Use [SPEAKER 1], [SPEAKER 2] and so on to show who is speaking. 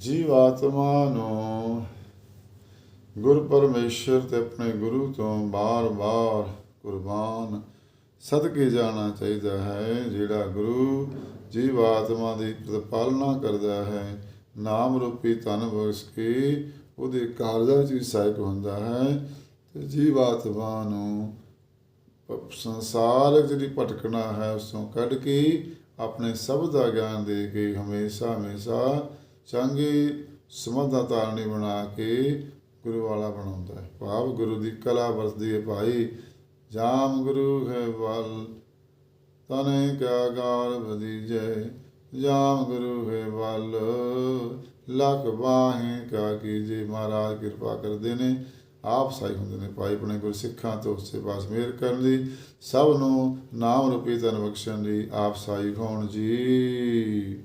[SPEAKER 1] ਜੀਵਾਤਮਾ ਨੂੰ ਗੁਰ ਪਰਮੇਸ਼ਰ ਤੇ ਆਪਣੇ ਗੁਰੂ ਤੋਂ ਬਾਰ-ਬਾਰ ਕੁਰਬਾਨ। ਸਦਕੇ ਜਾਣਾ ਚਾਹੀਦਾ ਹੈ, ਜਿਹੜਾ ਗੁਰੂ ਜੀਵਾਤਮਾ ਦੀ ਪ੍ਰਤਪਾਲਨਾ ਕਰਦਾ ਹੈ। ਨਾਮ ਰੂਪੀ ਧਨ ਬਖਸ਼ ਕੇ ਉਹਦੇ ਕਾਰਜਾਂ 'ਚ ਵੀ ਸਹਾਇਕ ਹੁੰਦਾ ਹੈ। ਤੇ ਜੀਵਾਤਮਾ ਨੂੰ ਪ- ਸੰਸਾਰਕ ਜਿਹੜੀ ਭਟਕਣਾ ਹੈ, ਉਸ ਤੋਂ ਕੱਢ ਕੇ ਆਪਣੇ ਸਭ ਦਾ ਗਿਆਨ ਦੇ ਕੇ ਹਮੇਸ਼ਾ ਹਮੇਸ਼ਾ ਚੰਗੀ ਸਮਝਦਾ ਤਾਰਣੀ ਬਣਾ ਕੇ ਗੁਰੂ ਵਾਲਾ ਬਣਾਉਂਦਾ ਹੈ। ਭਾਵ ਗੁਰੂ ਦੀ ਕਲਾ ਵਰਤਦੀ ਹੈ ਭਾਈ। ਜਾਮ ਗੁਰੂ ਹੈ ਵੱਲ, ਤਨੇ ਕਿਆ ਗਾਲ ਬਦੀਜੈ ਜਾਮ ਗੁਰੂ ਹੈ ਵੱਲ, ਲਖ ਬਾਹੇ ਕਾ ਕੀਜੇ। ਮਹਾਰਾਜ ਕਿਰਪਾ ਕਰਦੇ ਨੇ, ਆਪ ਸਾਈ ਹੁੰਦੇ ਨੇ ਭਾਈ ਆਪਣੇ ਗੁਰਸਿੱਖਾਂ ਤੋਂ ਸੇਵਾ ਸਮੇਰ ਕਰਨ ਦੀ। ਸਭ ਨੂੰ ਨਾਮ ਰੂਪੀ ਧਨ ਬਖਸ਼ਣ ਦੀ ਆਪ ਸਾਈ ਹੋਣ ਜੀ।